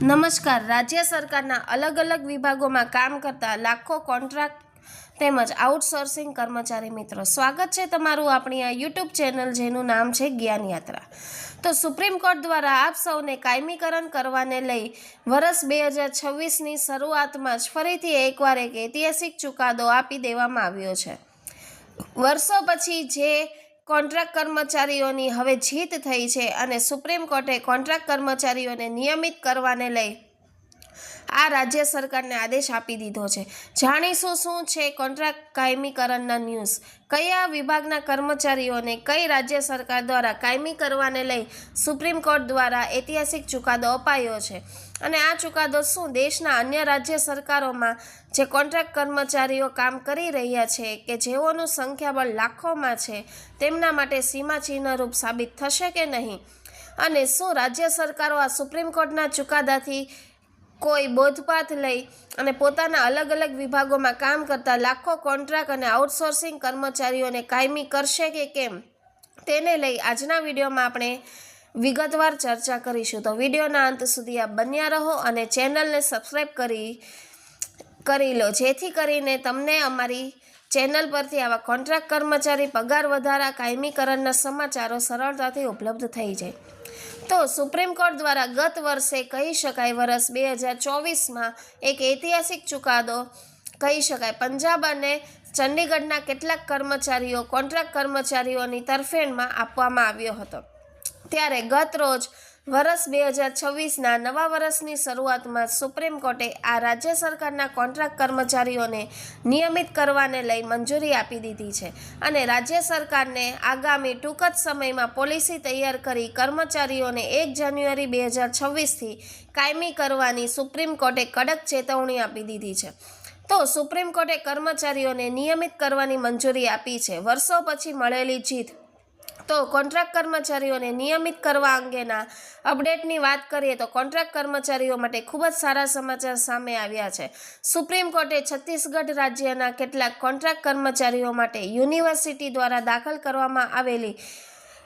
નમસ્કાર. રાજ્ય સરકારના અલગ અલગ વિભાગોમાં કામ કરતા લાખો કોન્ટ્રાક્ટ તેમજ આઉટસોર્સિંગ કર્મચારી મિત્રો, સ્વાગત છે તમારું આપણી આ યુટ્યુબ ચેનલ જેનું નામ છે જ્ઞાન યાત્રા. તો સુપ્રીમ કોર્ટ દ્વારા આપ સૌને કાયમીકરણ કરવાને લઈ વર્ષ બે હજાર છવ્વીસની શરૂઆતમાં જ ફરીથી એકવાર એક ઐતિહાસિક ચુકાદો આપી દેવામાં આવ્યો છે. વર્ષો પછી જે કોન્ટ્રાક્ટ કર્મચારીઓની હવે જીત થઈ છે અને સુપ્રીમ કોર્ટે કોન્ટ્રાક્ટ કર્મચારીઓને નિયમિત કરવાને લઈ આ રાજ્ય સરકારને આદેશ આપી દીધો છે. જાણીશું શું છે કોન્ટ્રાક્ટ કાયમીકરણના ન્યૂઝ? કયા વિભાગના કર્મચારીઓને કઈ રાજ્ય સરકાર દ્વારા કાયમી કરવાને લઈ સુપ્રીમ કોર્ટ દ્વારા ઐતિહાસિક ચુકાદો અપાયો છે? અને આ ચુકાદો શું દેશના અન્ય રાજ્ય સરકારોમાં જે કોન્ટ્રાક્ટ કર્મચારીઓ કામ કરી રહ્યા છે કે જેઓનું સંખ્યાબળ લાખોમાં છે, તેમના માટે સીમાચિહ્નરૂપ સાબિત થશે કે નહીં? અને શું રાજ્ય સરકારો આ સુપ્રીમ કોર્ટના ચુકાદાથી કોઈ બોધપાથ લઈ અને પોતાના અલગ અલગ વિભાગોમાં કામ કરતા લાખો કોન્ટ્રાક્ટ અને આઉટસોર્સિંગ કર્મચારીઓને કાયમી કરશે કે કેમ? તેને લઈ આજના વિડીયોમાં આપણે વિગતવાર ચર્ચા કરીશું. તો વિડીયોના અંત સુધી આપ બન્યા રહો અને ચેનલને સબસ્ક્રાઈબ કરી કરી લો. જેથી કરીને તમને અમારી ચેનલ પરથી આવા કોન્ટ્રાક્ટ કર્મચારી, પગાર વધારા, કાયમીકરણના સમાચારો સરળતાથી ઉપલબ્ધ થઈ જાય. તો સુપ્રીમ કોર્ટ દ્વારા ગત વર્ષે કહી શકાય, વર્ષ બે હજાર ચોવીસમાં એક ઐતિહાસિક ચુકાદો કહી શકાય. પંજાબ અને ચંડીગઢના કેટલાક કર્મચારીઓ, કોન્ટ્રાક્ટ કર્મચારીઓની તરફેણમાં આપવામાં આવ્યો હતો. ત્યારે ગત રોજ વર્ષ બે હજાર છવ્વીસના નવા વર્ષની શરૂઆતમાં સુપ્રીમ કોર્ટે આ રાજ્ય સરકારના કોન્ટ્રાક્ટ કર્મચારીઓને નિયમિત કરવાને લઈ મંજૂરી આપી દીધી છે અને રાજ્ય સરકારને આગામી ટૂંક જ સમયમાં પોલિસી તૈયાર કરી કર્મચારીઓને એક જાન્યુઆરી બે હજાર છવ્વીસથી કાયમી કરવાની સુપ્રીમ કોર્ટે કડક ચેતવણી આપી દીધી છે. તો સુપ્રીમ કોર્ટે કર્મચારીઓને નિયમિત કરવાની મંજૂરી આપી છે. વર્ષો પછી મળેલી જીત તો કોન્ટ્રાક્ટ કર્મચારીઓને નિયમિત કરવા અંગેના અપડેટની વાત કરીએ તો કોન્ટ્રાક્ટ કર્મચારીઓ માટે ખૂબ જ સારા સમાચાર સામે આવ્યા છે. સુપ્રીમ કોર્ટે છત્તીસગઢ રાજ્યના કેટલાક કોન્ટ્રાક્ટ કર્મચારીઓ માટે યુનિવર્સિટી દ્વારા દાખલ કરવામાં આવેલી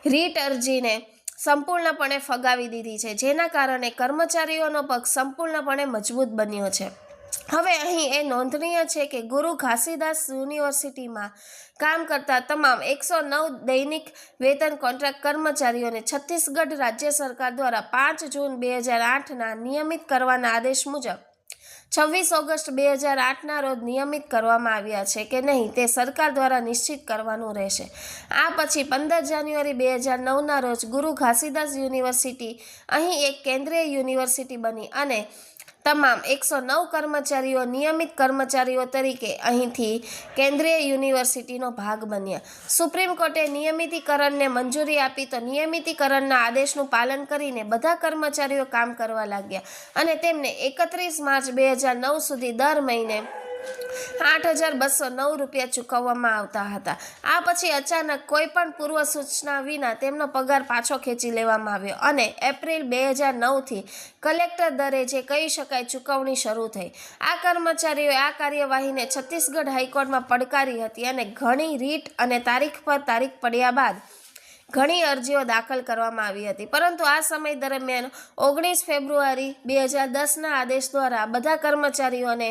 રીટ અરજીને સંપૂર્ણપણે ફગાવી દીધી છે, જેના કારણે કર્મચારીઓનો પગ સંપૂર્ણપણે મજબૂત બન્યો છે. હવે અહીં એ નોંધનીય છે કે ગુરુ ઘાસીદાસ યુનિવર્સિટીમાં કામ કરતા તમામ એકસો નવ દૈનિક વેતન કોન્ટ્રાક્ટ કર્મચારીઓને છત્તીસગઢ રાજ્ય સરકાર દ્વારા પાંચ જૂન બે હજાર આઠના નિયમિત કરવાના આદેશ મુજબ છવ્વીસ ઓગસ્ટ બે હજાર આઠના રોજ નિયમિત કરવામાં આવ્યા છે કે નહીં તે સરકાર દ્વારા નિશ્ચિત કરવાનું રહેશે. આ પછી પંદર જાન્યુઆરી બે હજાર નવના રોજ ગુરુ ઘાસીદાસ યુનિવર્સિટી અહીં એક કેન્દ્રીય યુનિવર્સિટી બની અને તમામ એકસો નવ કર્મચારીઓ નિયમિત કર્મચારીઓ તરીકે અહીંથી કેન્દ્રીય યુનિવર્સિટીનો ભાગ બન્યા. સુપ્રીમ કોર્ટે નિયમિતીકરણને મંજૂરી આપી તો નિયમિતીકરણના આદેશનું પાલન કરીને બધા કર્મચારીઓ કામ કરવા લાગ્યા અને તેમને એકત્રીસ માર્ચ બે હજાર નવ સુધી દર મહિને આઠ હજાર બસો નવ રૂપિયા ચૂકવવામાં આવતા હતા. આ પછી અચાનક કોઈ પણ પૂર્વ સૂચના વિના તેમનો પગાર પાછો ખેંચી લેવામાં આવ્યો અને એપ્રિલ બે હજાર નવથી કલેક્ટર દરે જે કહી શકાય ચૂકવણી શરૂ થઈ. આ કર્મચારીઓએ આ કાર્યવાહીને છત્તીસગઢ હાઈકોર્ટમાં પડકારી હતી અને ઘણી રીટ અને તારીખ પર તારીખ પડ્યા બાદ ઘણી અરજીઓ દાખલ કરવામાં આવી હતી. પરંતુ આ સમય દરમિયાન ઓગણીસ ફેબ્રુઆરી બે હજાર દસના આદેશ દ્વારા બધા કર્મચારીઓને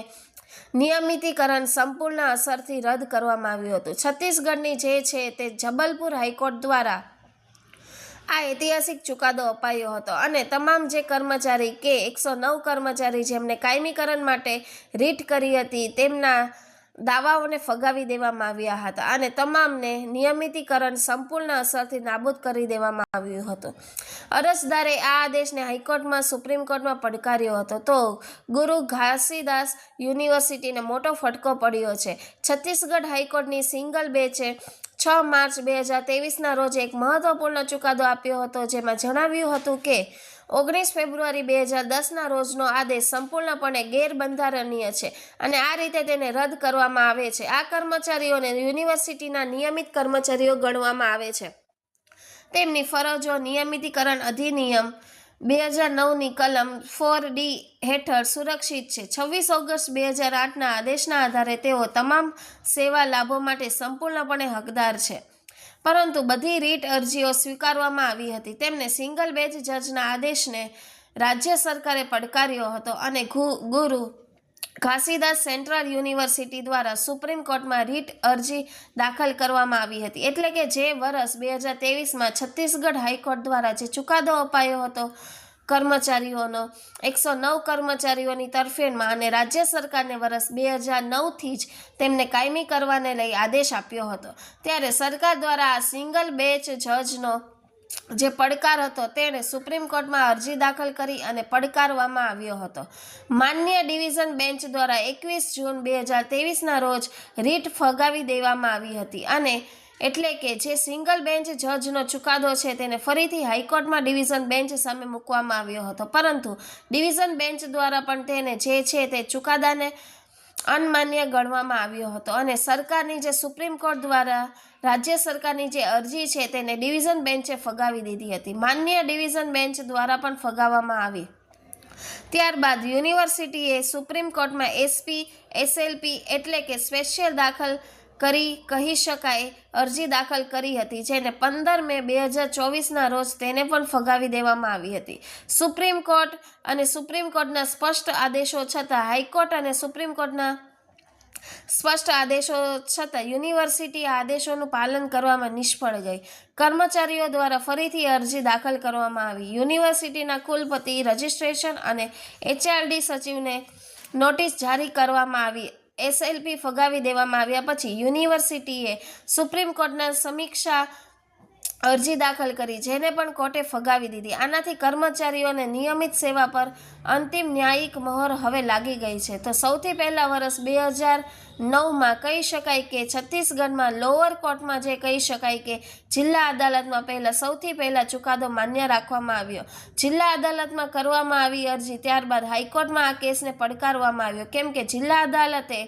નિયમિતીકરણ સંપૂર્ણ અસરથી રદ કરવામાં આવ્યું હતું. છત્તીસગઢની જે છે તે જબલપુર હાઈકોર્ટ દ્વારા આ ઐતિહાસિક ચુકાદો અપાયો હતો અને તમામ જે કર્મચારી કે એકસો નવ કર્મચારી જેમને કાયમીકરણ માટે રીટ કરી હતી તેમના દાવાઓને ફગાવી દેવામાં આવ્યા હતા અને તમામને નિયમિતીકરણ સંપૂર્ણ અસરથી નાબૂદ કરી દેવામાં આવ્યું હતું. અરજદારે આ આદેશને હાઈકોર્ટમાં, સુપ્રીમ કોર્ટમાં પડકાર્યો હતો. તો ગુરુ ઘાસીદાસ યુનિવર્સિટીને મોટો ફટકો પડ્યો છે. છત્તીસગઢ હાઈકોર્ટની સિંગલ બેચે છ માર્ચ બે હજાર તેવીસના રોજ એક મહત્વપૂર્ણ ચુકાદો આપ્યો હતો, જેમાં જણાવ્યું હતું કે ઓગણીસ ફેબ્રુઆરી બે હજાર દસના રોજનો આદેશ સંપૂર્ણપણે ગેરબંધારણીય છે અને આ રીતે તેને રદ કરવામાં આવે છે. આ કર્મચારીઓને યુનિવર્સિટીના નિયમિત કર્મચારીઓ ગણવામાં આવે છે. તેમની ફરજો નિયમિતીકરણ અધિનિયમ બે હજાર નવની કલમ ફોર ડી હેઠળ સુરક્ષિત છે. છવ્વીસ ઓગસ્ટ બે હજાર આઠના આદેશના આધારે તેઓ તમામ સેવા લાભો માટે સંપૂર્ણપણે હકદાર છે. પરંતુ બધી રીટ અરજીઓ સ્વીકારવામાં આવી હતી. તેમને સિંગલ બેચ જજના આદેશને રાજ્ય સરકારે પડકાર્યો હતો અને ગુરુ ઘાસીદાસ સેન્ટ્રલ યુનિવર્સિટી દ્વારા સુપ્રીમ કોર્ટમાં રીટ અરજી દાખલ કરવામાં આવી હતી. એટલે કે જે વર્ષ બે હજાર તેવીસમાં છત્તીસગઢ હાઈકોર્ટ દ્વારા જે ચુકાદો અપાયો હતો કર્મચારીઓનો, એકસો નવ કર્મચારીઓની તરફેણમાં અને રાજ્ય સરકારને વર્ષ બે હજાર નવથી જ તેમને કાયમી કરવાને લઈ આદેશ આપ્યો હતો. ત્યારે સરકાર દ્વારા આ સિંગલ બેચ જજનો જે પડકાર હતો તેણે સુપ્રીમ કોર્ટમાં અરજી દાખલ કરી અને પડકારવામાં આવ્યો હતો. માન્ય ડિવિઝન બેન્ચ દ્વારા એકવીસ જૂન બે હજાર તેવીસના રોજ રીટ ફગાવી દેવામાં આવી હતી અને એટલે કે જે સિંગલ બેન્ચ જજનો ચુકાદો છે તેને ફરીથી હાઈકોર્ટમાં ડિવિઝન બેન્ચ સામે મૂકવામાં આવ્યો હતો. પરંતુ ડિવિઝન બેન્ચ દ્વારા પણ તેને જે છે તે ચુકાદાને અનમાન્ય ગણવામાં આવ્યો હતો અને સરકારની જે સુપ્રીમ કોર્ટ દ્વારા રાજ્ય સરકારની જે અરજી છે તેને ડિવિઝન બેન્ચે ફગાવી દીધી હતી. માન્ય ડિવિઝન બેન્ચ દ્વારા પણ ફગાવવામાં આવી. ત્યારબાદ યુનિવર્સિટીએ સુપ્રીમ કોર્ટમાં એસપી, એસએલપી એટલે કે સ્પેશિયલ દાખલ કરી, કહી શકાય, અરજી દાખલ કરી હતી, જેને પંદર મે બે હજાર ચોવીસના રોજ તેને પણ ફગાવી દેવામાં આવી હતી. સુપ્રીમ કોર્ટ અને સુપ્રીમ કોર્ટના સ્પષ્ટ આદેશો છતાં હાઈકોર્ટ અને સુપ્રીમ કોર્ટના સ્પષ્ટ આદેશો છતાં યુનિવર્સિટી આદેશોનું પાલન કરવામાં નિષ્ફળ ગઈ. કર્મચારીઓ દ્વારા ફરીથી અરજી દાખલ કરવામાં આવી. યુનિવર્સિટીના કુલપતિ, રજિસ્ટ્રેશન અને એચઆરડી સચિવને નોટિસ જારી કરવામાં આવી એસએલપી ફગાવી દેવામાં આવ્યા પછી યુનિવર્સિટીએ સુપ્રીમ કોર્ટના સમીક્ષા અરજી દાખલ કરી, જેને પણ કોર્ટે ફગાવી દીધી. આનાથી કર્મચારીઓને નિયમિત સેવા પર અંતિમ ન્યાયિક મહોર હવે લાગી ગઈ છે. તો સૌથી પહેલા વર્ષ બે હજાર નવમાં કહી શકાય કે છત્તીસગઢમાં લોઅર કોર્ટમાં જે કહી શકાય કે જિલ્લા અદાલતમાં પહેલાં સૌથી પહેલાં ચુકાદો માન્ય રાખવામાં આવ્યો. જિલ્લા અદાલતમાં કરવામાં આવી અરજી, ત્યારબાદ હાઈકોર્ટમાં આ કેસને પડકારવામાં આવ્યો. કેમ કે જિલ્લા અદાલતે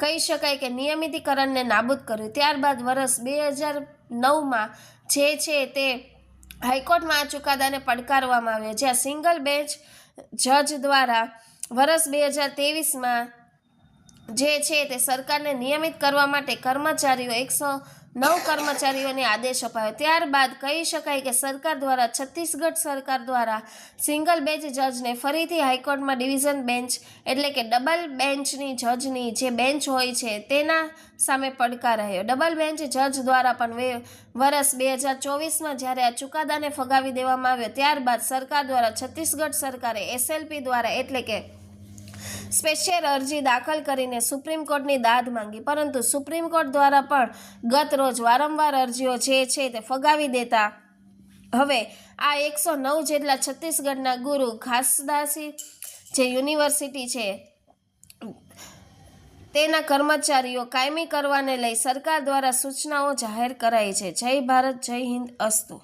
કહી શકાય કે નિયમિતીકરણને નાબૂદ કર્યું. ત્યારબાદ વર્ષ બે હજાર નવમાં જે છે તે હાઈકોર્ટમાં આ ચુકાદાને પડકારવામાં આવ્યો જ્યાં સિંગલ બેન્ચ જજ દ્વારા વર્ષ બે હજાર તેવીસમાં જે છે તે સરકારને નિયમિત કરવા માટે કર્મચારીઓ એકસો નવ કર્મચારીઓને આદેશ અપાયો. ત્યારબાદ કહી શકાય કે સરકાર દ્વારા, છત્તીસગઢ સરકાર દ્વારા સિંગલ બેન્ચ જજને ફરીથી હાઈકોર્ટમાં ડિવિઝન બેન્ચ એટલે કે ડબલ બેન્ચની જજની જે બેન્ચ હોય છે તેના સામે પડકાર રહ્યો. ડબલ બેન્ચ જજ દ્વારા પણ વે વર્ષ બે હજાર ચોવીસમાં જ્યારે આ ચુકાદાને ફગાવી દેવામાં આવ્યો, ત્યારબાદ સરકાર દ્વારા છત્તીસગઢ સરકારે એસએલપી દ્વારા એટલે કે સ્પેશિયલ અરજી દાખલ કરીને સુપ્રીમ કોર્ટની દાદ માંગી. પરંતુ સુપ્રીમ કોર્ટ દ્વારા પણ ગત રોજ વારંવાર અરજીઓ જે છે તે ફગાવી દેતા. હવે આ એકસો નવ જેટલા છત્તીસગઢના ગુરુ ઘાસદાસી જે યુનિવર્સિટી છે, તેના કર્મચારીઓ કાયમી કરવાને લઈ સરકાર દ્વારા સૂચનાઓ જાહેર કરાઈ છે. જય ભારત, જય હિન્દ, અસ્તુ.